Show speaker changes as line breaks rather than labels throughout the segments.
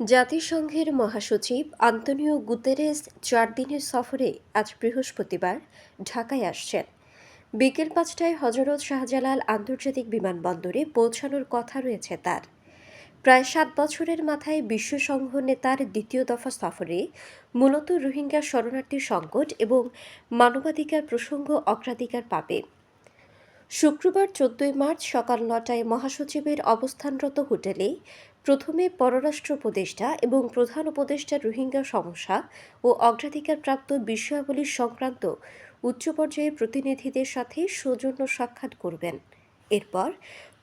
জাতিসংঘের মহাসচিব Antonio Guterres চার দিনের সফরে আজ বৃহস্পতিবার ঢাকায় আসছেন। বিকেল পাঁচটায় হজরত শাহজালাল আন্তর্জাতিক বিমানবন্দরে পৌঁছানোর কথা রয়েছে তার। প্রায় সাত বছরের মাথায় বিশ্বসংঘ নেতার দ্বিতীয় দফা সফরে মূলত রোহিঙ্গা শরণার্থী সংকট এবং মানবাধিকার প্রসঙ্গ অগ্রাধিকার পাবে। শুক্রবার চোদ্দই মার্চ সকাল নটায় মহাসচিবের অবস্থানরত হোটেলে প্রথমে পররাষ্ট্র উপদেষ্টা এবং প্রধান উপদেষ্টা রোহিঙ্গা সমস্যা ও অগ্রাধিকারপ্রাপ্ত বিষয়াবলী সংক্রান্ত উচ্চ পর্যায়ের প্রতিনিধিদের সাথে সৌজন্য সাক্ষাৎ করবেন। এরপর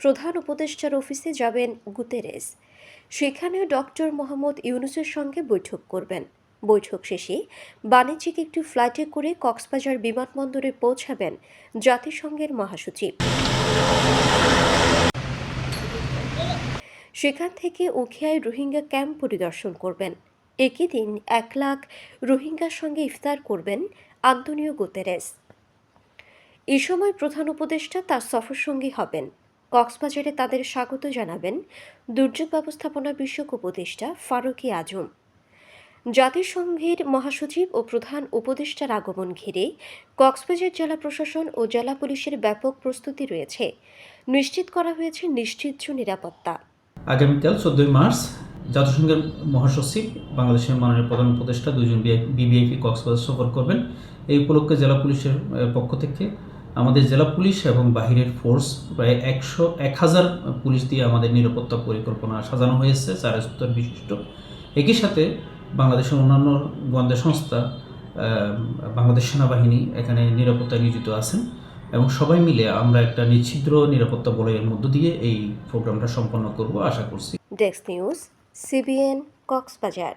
প্রধান উপদেষ্টার অফিসে যাবেন গুতেরেস সেখানে ডক্টর মোহাম্মদ ইউনুসের সঙ্গে বৈঠক করবেন। বৈঠক শেষে বাণিজ্যিক একটি ফ্লাইটে করে কক্সবাজার বিমানবন্দরে পৌঁছাবেন জাতিসংঘের মহাসচিব। সেখান থেকে উখিয়ায় রোহিঙ্গা ক্যাম্প পরিদর্শন করবেন। একই দিন এক লাখ রোহিঙ্গার সঙ্গে ইফতার করবেন আন্তনিও গুতেরেস। এ সময় প্রধান উপদেষ্টা তার সফরসঙ্গী হবেন। কক্সবাজারে তাদের স্বাগত জানাবেন দুর্যোগ ব্যবস্থাপনা বিষয়ক উপদেষ্টা ফারুকি আজম। জাতিসংঘের মহাসচিব ও প্রধান উপদেষ্টার আগমন ঘিরে কক্সবাজার জেলা প্রশাসন ও জেলা পুলিশের ব্যাপক প্রস্তুতি রয়েছে। নিশ্চিত করা হয়েছে নিশ্চিত নিরাপত্তা।
আগামীকাল চোদ্দোই মার্চ জাতিসংঘের মহাসচিব, বাংলাদেশের মাননীয় প্রধান উপদেষ্টা দুজন বিবিআইপি কক্সবাজার সফর করবেন। এই উপলক্ষে জেলা পুলিশের পক্ষ থেকে আমাদের জেলা পুলিশ এবং বাহিরের ফোর্স প্রায় একশো এক হাজার পুলিশ দিয়ে আমাদের নিরাপত্তা পরিকল্পনা সাজানো হয়েছে, চার স্তর বিশিষ্ট। একই সাথে বাংলাদেশের অন্যান্য গোয়েন্দা সংস্থা বাংলাদেশ সেনাবাহিনী এখানে নিরাপত্তায় নিয়োজিত আছেন। এবং সবাই মিলে আমরা একটা নিচ্ছিদ্র নিরাপত্তা বলয়ের মধ্য দিয়ে এই প্রোগ্রামটা সম্পন্ন করব, আশা করছি।
Desk news CBN Cox's Bazar